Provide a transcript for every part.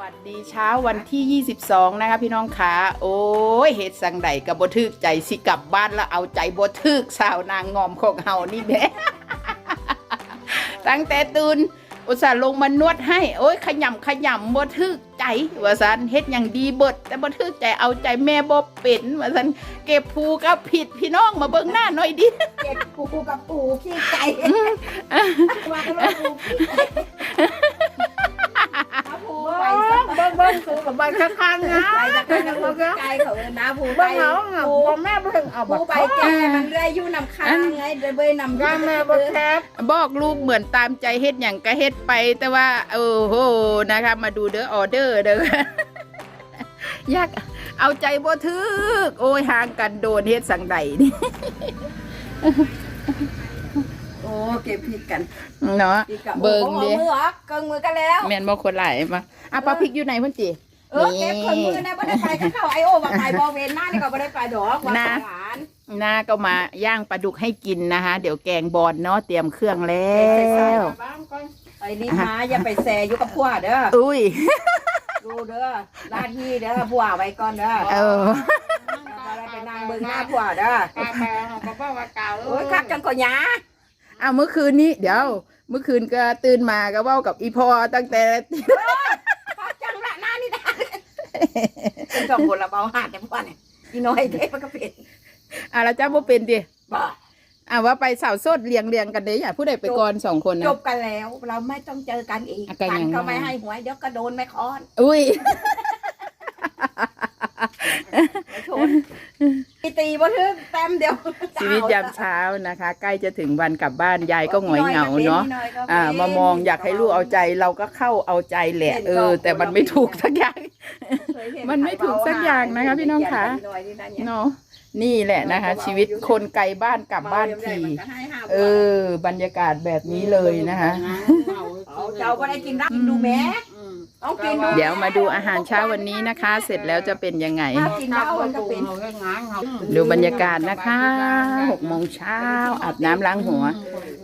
วัสดีเช้าวันที่ 22 นะคะพี่น้องขาโอ้ยเหตุสังใดกับบทึกใจสิกลับบ้านแล้วเอาใจบทึกสาวนางงอมของเฮานี่แหละตั้งแต่ตื่นอุตส่าห์ลงมานวดให้ โอ้ยขยำขยำบ่ทึกใจว่าสันเฮ็ดอย่างดีเบิด แต่บ่ทึกใจเอาใจแม่บ่เป็นว่าสันเก็บภูก็ผิดพี่น้องมาเบิ่งหน้าหน่อยดิเก็บปูกับปูขี้ไก่ว่ากันว่าปูขี้ไก่ สูกับใบข้างๆนะไปสักกันปูขี้ไก่เขาเอิ้นนะปูไปเบิ่งเอาอะปูบ่แม่เบิ่งเอาปูไปแก่มันเรื่อยอยู่นำค้างไงเดยเบยนำว่าแม่บ่แคบบอกลูกเหมือนตามใจเฮ็ดหยังก็เฮ็ดไป แต่ว่าโอ้โหนะคะมาดูเด้อออเดอร์เด้อยากเอาใจบ่ถึก โอ้ยห่างกันโดนเฮ็ดสังใดนี่โอ้เก็บผิดกันเนาะเบิ่งดิมือออกเกิงมือกันแล้วแม่นบ่คนหลายมาอะป้าพริกอยู่ไหนเพิ่นติ เออเก็บเครื่องมือนะบ่ได้ไปก็เข้าไอโอว่าไปบอเวนหน้านี่ก็บ่ได้ไปดอกว่าสารหน้าก็มาย่างปลาดุกให้กินนะคะ เดี๋ยวแกงบอลเนาะเตรียมเครื่องแล้ใส่วไอ้นี่มาอย่าไปแซอยู่กับพวกเด้ออุ้ยดูเด้อลาที่เด้อผัวไว้ก่อนเด้อเอออะไรไปนั่งเบิ่งหน้าผัวเด้อโอ้ยคักจังก่อนหยาอ้าวเมื่อคืนนี้เดี๋ยว เมื่อคืนก็ตื่นมาก็เว้ากับอีพอตั้งแต่ คักจังละหน้านี่นะ เป็นสองคนละเบาหาดแต่ผัวเนี่ยอีน้อยเทพก็เป็นอะแล้วเจ้าบ่เป็นดิบ่อะว่าไปสาวโสดเลียงเลียงกันเด้อย่าผู้ใดไปก่อนสองคนจนะบกันแล้ว เราไม่ต้องเจอกันอีกอะก็ยังกันก็ไม่ให้หวยเดี๋ยวก็โดนแม่ค้อน อุ้ย ชนตีตีบ่ถึงแต้มเดียวชีวิตยามเช้านะคะ ใกล้จะถึงวันกลับบ้านยายก็หงอยเหงาเนาะอ่ามามองอยากให้ลูกเอาใจเราก็เข้าเอาใจแหละเออ แต่มันไม่ถูกสักอย่าง มันไม่ถูกสักอย่างนะคะพี่น้องคะเนาะนี่แหละนะคะ ชีวิตคนไกลบ้านกลับบ้านทีเออ บรรยากาศแบบนี้เลยนะคะเอาเจ้าก็ได้กินรับกินดูแม่ ต้องกินดูเดี๋ยวมาดูอาหารเช้าวันนี้นะคะ เสร็จแล้วจะเป็นยังไง ถ้ากินแล้วมันก็เป็นดูบรรยากาศนะคะหกโมงเช้าอาบน้ำล้างหัว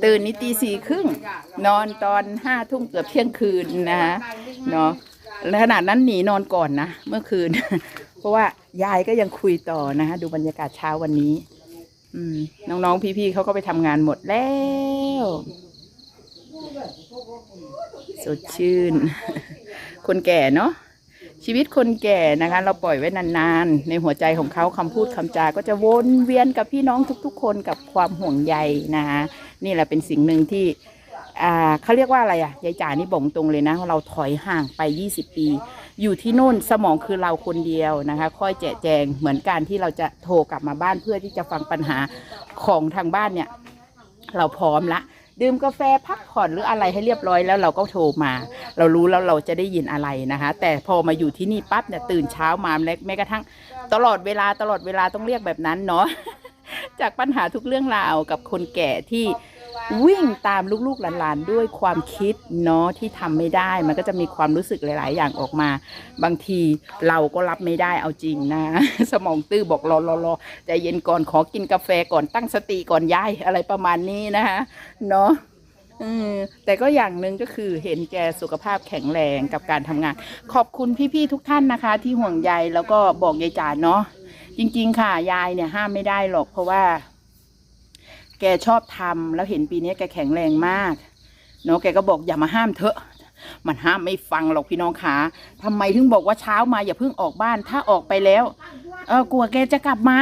ตื่นนี่ตีสี่ครึ่งนอนตอนห้าทุ่มเกือบเที่ยงคืนนะคะเนาะและขนาดนั้นหนีนอนก่อนนะเมื่อคืน เพราะว่ายายก็ยังคุยต่อนะคะดูบรรยากาศเช้าวันนี้ อืม น้องๆพี่ๆเขาก็ไปทำงานหมดแล้วสดชื่น คนแก่เนาะชีวิตคนแก่นะคะ เราปล่อยไว้นานๆ ในหัวใจของเขาคำพูดคำจาก็จะวนเวียนกับพี่น้องทุกๆ คนกับความห่วงใยนะคะนี่แหละเป็นสิ่งหนึ่งที่เขาเรียกว่าอะไรอะยายจ๋านี่บอกตรงเลยนะ เราถอยห่างไป 20 ปี อยู่ที่โน่นสมองคือเราคนเดียวนะคะค่อยแจกแจงเหมือนการที่เราจะโทรกลับมาบ้านเพื่อที่จะฟังปัญหาของทางบ้านเนี่ย เราพร้อมละ ดื่มกาแฟพักผ่อนหรืออะไรให้เรียบร้อยแล้วเราก็โทรมา เรารู้แล้วเราจะได้ยินอะไรนะคะ แต่พอมาอยู่ที่นี่ปั๊บเนี่ยตื่นเช้ามาแม้กระทั่ง ตลอดเวลาตลอดเวลาต้องเรียกแบบนั้นเนาะจากปัญหาทุกเรื่องราวกับคนแก่ที่ วิ่งตามลูกๆหลานๆ ด้วยความคิดเนาะที่ทำไม่ได้ มันก็จะมีความรู้สึกหลาย ๆ อย่างออกมา บางทีเราก็รับไม่ได้เอาจริงนะ สมองตื้อบอกรอรอรอใจเย็นก่อนขอกินกาแฟก่อนตั้งสติก่อนย้ายอะไรประมาณนี้นะคะเนาะอแต่ก็อย่างหนึ่งก็คือเห็นแกสุขภาพแข็งแรงกับการทำงาน ขอบคุณพี่ๆทุกท่านนะคะ ที่ห่วงใยแล้วก็บอกยายจ๋าเนาะจริง ๆ ค่ะยายเนี่ยห้ามไม่ได้หรอกเพราะว่า กชอบทำแล้วเห็นปีนี้แกแข็งแรงมากเนาะแกก็บอกอย่ามาห้ามเถอะมันห้ามไม่ฟังหรอกพี่น้องขาทำไมถึงบอกว่าเช้ามาอย่าเพิ่งออกบ้าน ถ้าออกไปแล้ว เออกลัวแกจะกลับมา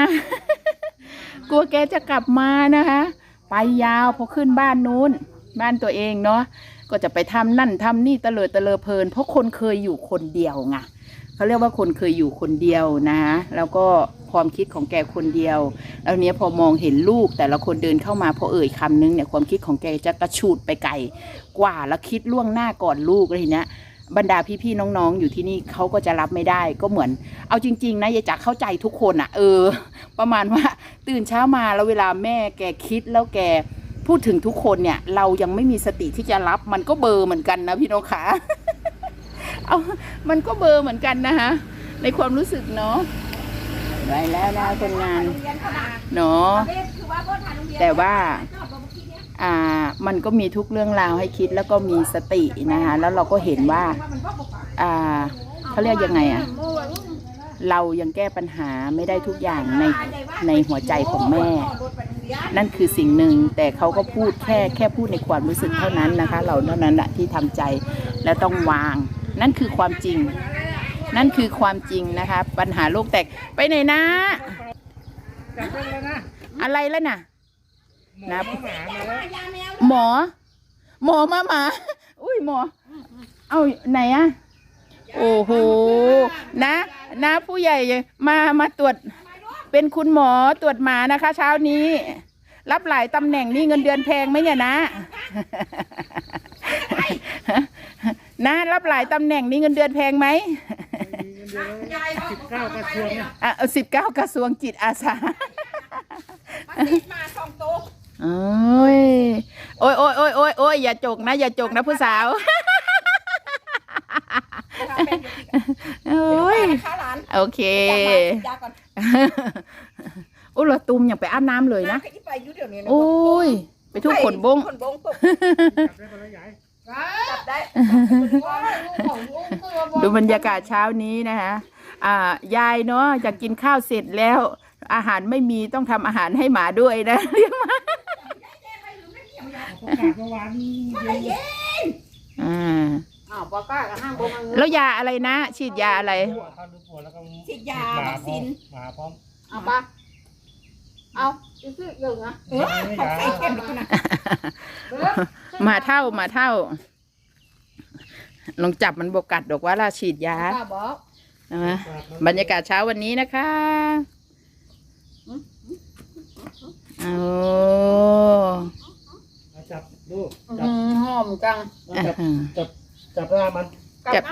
กลัวแกจะกลับมานะคะ ไปยาวพอขึ้นบ้านนู้น บ้านตัวเองเนาะ ก็จะไปทำนั่นทำนี่เตลิดเตลอเพลิน เพราะคนเคยอยู่คนเดียวไง เขาเรียกว่าคนเคยอยู่คนเดียวนะแล้วก็ความคิดของแกคนเดียว แล้วเนี้ยพอมองเห็นลูกแต่ละคนเดินเข้ามาพอเอ่ยคำนึงเนี่ยความคิดของแกจะกระชูดไปไกลกว่าแล้วคิดล่วงหน้าก่อนลูกอะไรเนี้ยบรรดาพี่ๆน้องๆ อยู่ที่นี่เขาก็จะรับไม่ได้ก็เหมือน เอาจริง ๆ นะยายจักเข้าใจทุกคนอะเออ ประมาณว่าตื่นเช้ามาแล้วเวลาแม่แกคิดแล้วแกพูดถึงทุกคนเนี่ย เรายังไม่มีสติที่จะรับมันก็เบอร์เหมือนกันนะพี่น้องขา เอามันก็เบลอร์เหมือนกันนะคะในความรู้สึกเนาะไปแล้วนะคนงานเนาะแต่ว่าอ่ามันก็มีทุกเรื่องราวให้คิดแล้วก็มีสตินะคะแล้วเราก็เห็นว่าอ่าเขาเรียกยังไงอะเรายังแก้ปัญหาไม่ได้ทุกอย่างในในหัวใจของแม่ นั่นคือสิ่งหนึ่งแต่เขาก็พูดแค่แค่พูดในความรู้สึกเท่านั้นนะคะ เราเท่านั้นแหละที่ทำใจและต้องวาง นั่นคือความจริง นั่นคือความจริงนะคะ ปัญหาโลกแตกไปไหนนะ จับได้แล้วนะอะไรแล้วน่ะ หมอนะ หมามาแล้วหมอ หมอมาหมา อุ้ยหมอ เอาไหนอะโอ้โห นะนะผู้ใหญ่มามาตรวจ เป็นคุณหมอตรวจหมานะคะ เช้านี้ รับหลายตำแหน่งนี่เงินเดือนแพงไหมเนี่ยนะ นะรับหลายตำแหน่งนี่เงินเดือนแพงไหมสิบเก้ากระทรวงเนี่ยอะสิบเก้ากระทรวงจิตอาสามาติดมาสองตัวโอ้ยโอ้ยโอ้ยโอ้ยโอ้ยโอ้ยอย่าจกนะ อย่าจกนะผู้สาวเราเป็นอยู่ที่โอ้ยข้าวหลานโอเคยาก่อนอุ้ยเราตุมอย่างไปอาบน้ำเลยนะไปที่ไปอยู่เดี๋ยวนี้นะโอ้ย ไปทุกขนบงขนบงปุ๊บ จับได้คนละใหญ่จับได้ดูบรรยากาศเช้านี้นะคะอ่ายายเนาะจะกินข้าวเสร็จแล้ว อาหารไม่มีต้องทำอาหารให้หมาด้วยนะเลี้ยงหมาประกาศเมื่อวานนี้เย็นอ่าอ้าวปอกล้ากับห้างบงมังแล้วยาอะไรนะ ฉีดยาอะไรปวดเขาหรือปวดแล้วก็ฉีดยาวัคซีนหมาพร้อมเอาปะเอา ซื้อเยอะนะเออใส่เข็มแล้วนะหมาเท่าหมาเท่าลองจับมันบกัดดอกว่าเราฉีดยาป้าบอกนะบรรยากาศเช้าวันนี้นะคะโอ้จับดูหอมจังจับจับจับหน้ามันจับ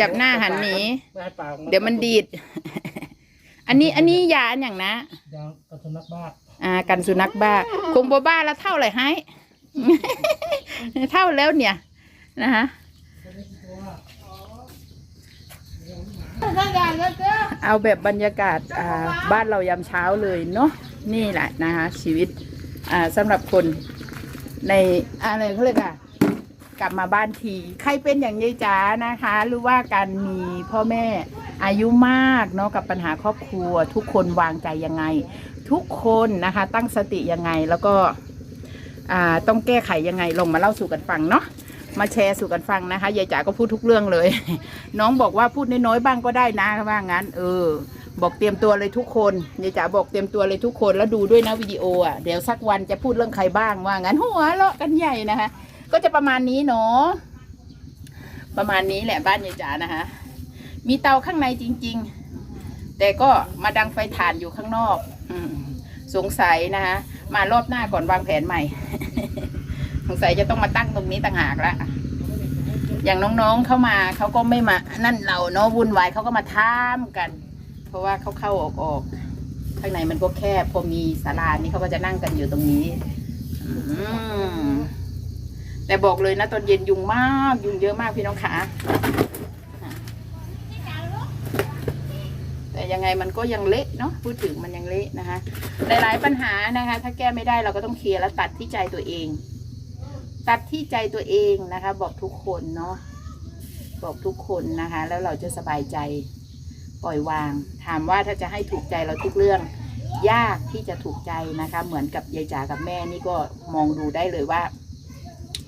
จับหน้าหันหนีไม่ให้ปากเดี๋ยวมันดีด อันนี้อันนี้ยาอันอย่างนะยากระสุนักบ้า อ่ากันสุนัขบ้า คงบบ้าแล้วเท่าไหร่ให้ เท่าแล้วเนี่ย นะคะเอาแบบบรรยากาศอ่าบ้านเรายามเช้าเลยเนาะนี่แหละนะคะชีวิตอ่าสำหรับคนในอะไรเขาเรียกอะ กลับมาบ้านที ใครเป็นอย่างยายจ๋านะคะ หรือว่าการมีพ่อแม่อายุมากเนาะกับปัญหาครอบครัว ทุกคนวางใจยังไง ทุกคนนะคะตั้งสติยังไงแล้วก็อ่าต้องแก้ไขยังไงลงมาเล่าสู่กันฟังเนาะมาแชร์สู่กันฟังนะคะยายจ๋าก็พูดทุกเรื่องเลย น้องบอกว่าพูดน้อยๆบ้างก็ได้นะว่างั้น เออ บอกเตรียมตัวเลยทุกคนยายจ๋าบอกเตรียมตัวเลยทุกคนแล้วดูด้วยนะวิดีโออะเดี๋ยวสักวันจะพูดเรื่องใครบ้างว่างั้นหัวเราะกันใหญ่นะคะ ก็จะประมาณนี้เนาะประมาณนี้แหละบ้านยายจ๋านะคะ มีเตาข้างในจริง ๆ แต่ก็มาดังไฟถ่านอยู่ข้างนอกอสงสัยนะคะมารอบหน้าก่อนวางแผนใหม่ สงสัยจะต้องมาตั้งตรงนี้ต่างหากละอย่างน้องๆเข้ามาเขาก็ไม่มา นั่นเราเนาะวุ่นวายเขาก็มาท่ามกัน เพราะว่าเขาเข้าออกออกข้างในมันก็แคบพอมีศาลานี่เขาก็จะนั่งกันอยู่ตรงนี้ อืม แต่บอกเลยนะตอนเย็นยุงมากยุงเยอะมากพี่น้องขาแต่ยังไงมันก็ยังเละเนาะพูดถึงมันยังเละนะคะหลายๆปัญหานะคะ ถ้าแก้ไม่ได้เราก็ต้องเคลียร์แล้วตัดที่ใจตัวเอง ตัดที่ใจตัวเองนะคะ บอกทุกคนเนาะบอกทุกคนนะคะ แล้วเราจะสบายใจปล่อยวาง ถามว่าถ้าจะให้ถูกใจเราทุกเรื่อง ยากที่จะถูกใจนะคะ เหมือนกับยายจ๋ากับแม่นี่ก็มองดูได้เลยว่า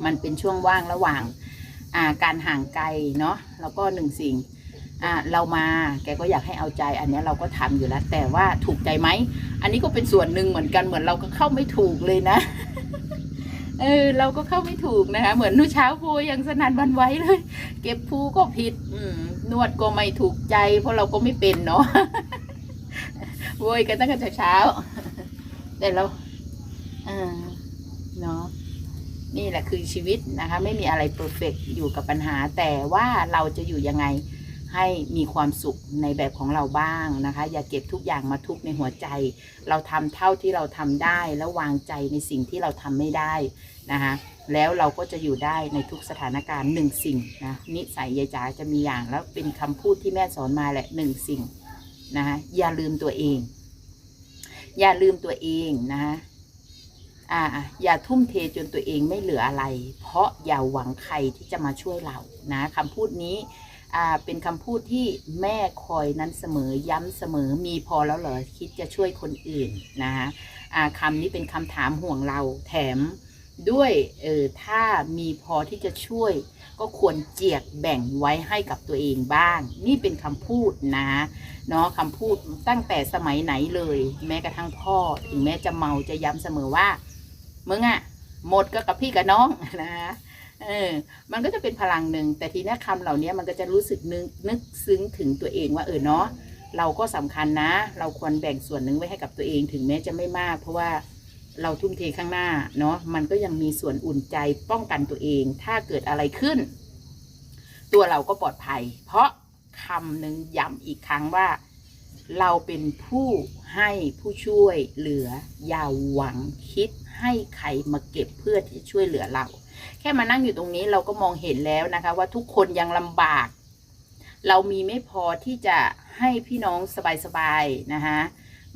มันเป็นช่วงว่างระหว่างาการห่างไกลเนาะแล้วก็หนึ่งสิ่งเรามาแกก็อยากให้เอาใจอันนี้เราก็ทำอยู่แล้ว แต่ว่าถูกใจไหม อันนี้ก็เป็นส่วนหนึ่งเหมือนกันเหมือนเราก็เข้าไม่ถูกเลยนะเออเราก็เข้าไม่ถูกนะคะเหมือนนู่เช้าพูยังสนันหวันไว้เลย เก็บภูก็ผิด อืมนวดก็ไม่ถูกใจ เพราะเราก็ไม่เป็นเนาะโวยกันตั้งแต่เช้า แต่เราอ่า นี่แหละคือชีวิตนะคะ ไม่มีอะไรเพอร์เฟกอยู่กับปัญหา แต่ว่าเราจะอยู่ยังไงให้มีความสุขในแบบของเราบ้างนะคะ อย่าเก็บทุกอย่างมาทุกในหัวใจ เราทำเท่าที่เราทำได้แล้ววางใจในสิ่งที่เราทำไม่ได้นะคะแล้วเราก็จะอยู่ได้ในทุกสถานการณ์หนึ่งสิ่งนะนิสัยยายจ๋าจะมีอย่างแล้วเป็นคำพูดที่แม่สอนมาแหละหนึ่งสิ่งนะคะอย่าลืมตัวเอง อย่าลืมตัวเองนะคะ อ่าอย่าทุ่มเทจนตัวเองไม่เหลืออะไร เพราะอย่าหวังใครที่จะมาช่วยเรานะคำพูดนี้อ่าเป็นคำพูดที่แม่คอยนั้นเสมอย้ำเสมอมีพอแล้วเหรอคิดจะช่วยคนอื่นนะคะอ่าคำนี้เป็นคำถามห่วงเราแถมด้วยเออถ้ามีพอที่จะช่วย ก็ควรเจียกแบ่งไว้ให้กับตัวเองบ้าง นี่เป็นคำพูดนะเนาะคำพูดตั้งแต่สมัยไหนเลย แม้กระทั่งพ่อ ถึงแม้จะเมาจะย้ำเสมอว่า มึงอะหมดก็กับพี่กับน้องนะเออ มันก็จะเป็นพลังหนึ่ง แต่ทีนี้คำเหล่านี้มันก็จะรู้สึกนึกนึกซึ้งถึงตัวเองว่าเออเนาะเราก็สำคัญนะ เราควรแบ่งส่วนหนึ่งไว้ให้กับตัวเองถึงแม้จะไม่มาก เพราะว่าเราทุ่มเทข้างหน้าเนาะมันก็ยังมีส่วนอุ่นใจป้องกันตัวเอง ถ้าเกิดอะไรขึ้น ตัวเราก็ปลอดภัย เพราะคำหนึ่งย้ำอีกครั้งว่า เราเป็นผู้ให้ผู้ช่วยเหลือ อย่าหวังคิดให้ใครมาเก็บเพื่อที่จะช่วยเหลือเรา แค่มานั่งอยู่ตรงนี้เราก็มองเห็นแล้วนะคะ ว่าทุกคนยังลำบาก เรามีไม่พอที่จะให้พี่น้องสบายๆนะคะ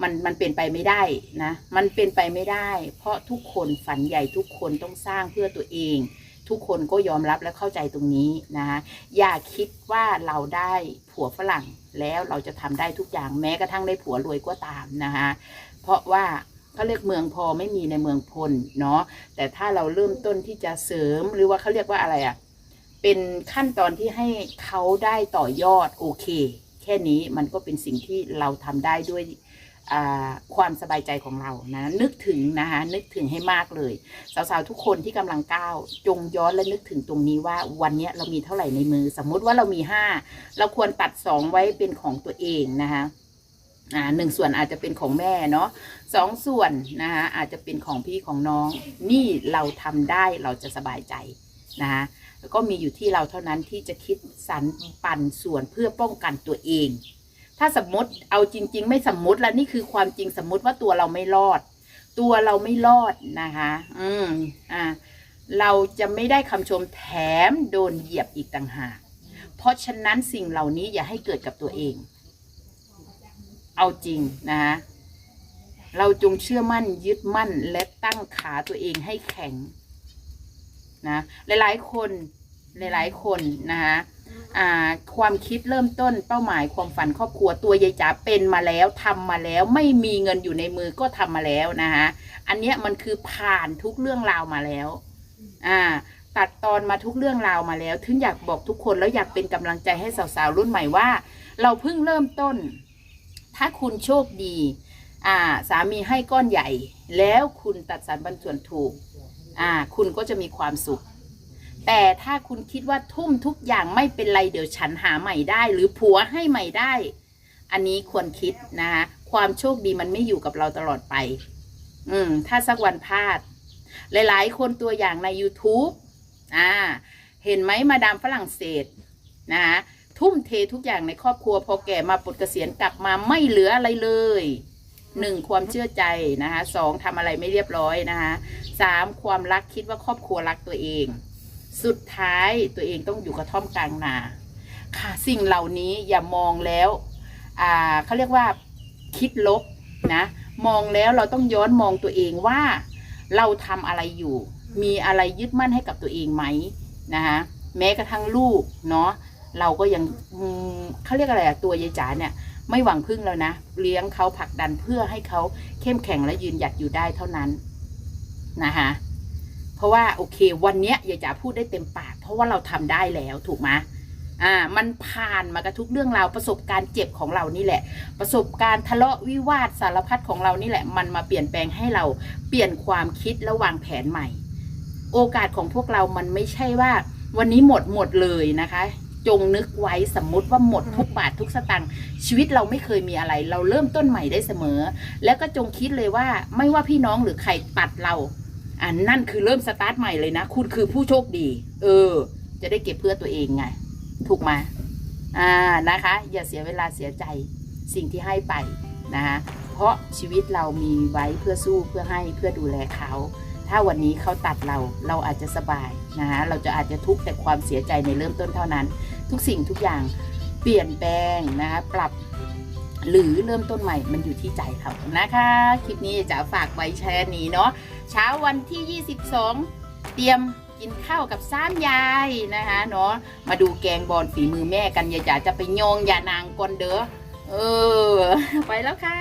มันมันเป็นไปไม่ได้นะ มันเป็นไปไม่ได้ เพราะทุกคนฝันใหญ่ทุกคนต้องสร้างเพื่อตัวเอง ทุกคนก็ยอมรับและเข้าใจตรงนี้นะคะอย่าคิดว่าเราได้ผัวฝรั่ง แล้วเราจะทำได้ทุกอย่างแม้กระทั่งได้ผัวรวยก็ตามนะคะเพราะว่าเขาเรียกเมืองพอไม่มีในเมืองพลเนาะแต่ถ้าเราเริ่มต้นที่จะเสริมหรือว่าเขาเรียกว่าอะไรอะ่ะเป็นขั้นตอนที่ให้เขาได้ต่อยอดโอเค แค่นี้มันก็เป็นสิ่งที่เราทำได้ด้วย ความสบายใจของเรานะนึกถึงนะคะนึกถึงให้มากเลย สาวๆทุกคนที่กำลังก้าวจงย้อนและนึกถึงตรงนี้ว่าวันนี้เรามีเท่าไหร่ในมือ สมมุติว่าเรามีห้าเราควรตัดสองไว้เป็นของตัวเองนะคะอ่าหนึ่งส่วนอาจจะเป็นของแม่เนาะสองส่วนนะคะอาจจะเป็นของพี่ของน้อง นี่เราทำได้เราจะสบายใจนะคะแล้วก็มีอยู่ที่เราเท่านั้นที่จะคิดสรรปันส่วนเพื่อป้องกันตัวเอง ถ้าสมมติเอาจริง ๆ ไม่สมมติแล้วนี่คือความจริงสมมติว่าตัวเราไม่รอด ตัวเราไม่รอดนะคะ อืมอ่าเราจะไม่ได้คำชมแถมโดนเหยียบอีกต่างหาก เพราะฉะนั้นสิ่งเหล่านี้อย่าให้เกิดกับตัวเอง เอาจริงนะคะเราจงเชื่อมั่นยึดมั่นและตั้งขาตัวเองให้แข็งนะหลายๆคนหลายๆคนนะคะ ความคิดเริ่มต้นเป้าหมายความฝันครอบครัวตัวยายจ๋าเป็นมาแล้วทำมาแล้วไม่มีเงินอยู่ในมือก็ทำมาแล้วนะคะอันเนี้ยมันคือผ่านทุกเรื่องราวมาแล้ว อ่า ตัดตอนมาทุกเรื่องราวมาแล้ว ถึงอยากบอกทุกคนแล้วอยากเป็นกำลังใจให้สาวๆรุ่นใหม่ว่า เราเพิ่งเริ่มต้น ถ้าคุณโชคดี อ่า สามีให้ก้อนใหญ่ แล้วคุณตัดสรรปันส่วนถูก อ่า คุณก็จะมีความสุข แต่ถ้าคุณคิดว่าทุ่มทุกอย่างไม่เป็นไรเดี๋ยวฉันหาใหม่ได้ หรือผัวให้ใหม่ได้ อันนี้ควรคิดนะคะความโชคดีมันไม่อยู่กับเราตลอดไป อืม ถ้าสักวันพลาด หลาย ๆ คนตัวอย่างใน YouTube อ่า เห็นไหมมาดามฝรั่งเศสนะคะทุ่มเททุกอย่างในครอบครัว พอแก่มาปลดเกษียณกลับมาไม่เหลืออะไรเลยหนึ่งความเชื่อใจนะคะสองทำอะไรไม่เรียบร้อยนะคะสามความรักคิดว่าครอบครัวรักตัวเอง สุดท้ายตัวเองต้องอยู่กระท่อมกลางนา ค่ะสิ่งเหล่านี้อย่ามองแล้วอ่าเขาเรียกว่าคิดลบนะ มองแล้วเราต้องย้อนมองตัวเองว่าเราทำอะไรอยู่ มีอะไรยึดมั่นให้กับตัวเองไหมนะคะแม้กระทั่งลูกเนาะเราก็ยังเขาเรียกอะไรอะตัวยายจ๋าเนี่ยไม่หวังพึ่งแล้วนะ เลี้ยงเขาผลักดันเพื่อให้เขาเข้มแข็งและยืนหยัดอยู่ได้เท่านั้นนะคะ เพราะว่าโอเค วันเนี้ยยายจ๋าพูดได้เต็มปาก เพราะว่าเราทำได้แล้วถูกไหมอ่า มันผ่านมากับทุกเรื่องราวประสบการณ์เจ็บของเรานี่แหละ ประสบการณ์ทะเลาะวิวาทสารพัดของเรานี่แหละ มันมาเปลี่ยนแปลงให้เราเปลี่ยนความคิดและวางแผนใหม่ โอกาสของพวกเรามันไม่ใช่ว่า วันนี้หมดหมดเลยนะคะ จงนึกไว้สมมติว่าหมดทุกบาททุกสตังค์ชีวิตเราไม่เคยมีอะไร เราเริ่มต้นใหม่ได้เสมอ แล้วก็จงคิดเลยว่าไม่ว่าพี่น้องหรือใครตัดเรา อันนั่นคือเริ่มสตาร์ทใหม่เลยนะ คุณคือผู้โชคดี เออ จะได้เก็บเพื่อตัวเองไง ถูกไหมอ่านะคะ อย่าเสียเวลาเสียใจสิ่งที่ให้ไปนะคะเพราะชีวิตเรามีไว้เพื่อสู้เพื่อให้เพื่อดูแลเขา ถ้าวันนี้เขาตัดเราเราอาจจะสบายนะคะเราจะอาจจะทุกข์แต่ความเสียใจในเริ่มต้นเท่านั้น ทุกสิ่งทุกอย่างเปลี่ยนแปลงนะคะปรับหรือเริ่มต้นใหม่มันอยู่ที่ใจเรานะคะ คลิปนี้จะฝากไว้แชร์นี้เนาะ เช้าวันที่ 22 เตรียมกินข้าวกับซ้ำยายนะคะเนาะมาดูแกงบอลฝีมือแม่กันยายจ๋าจะไปโยงอย่านางก่อนเด้อเออ ไปแล้วค่ะ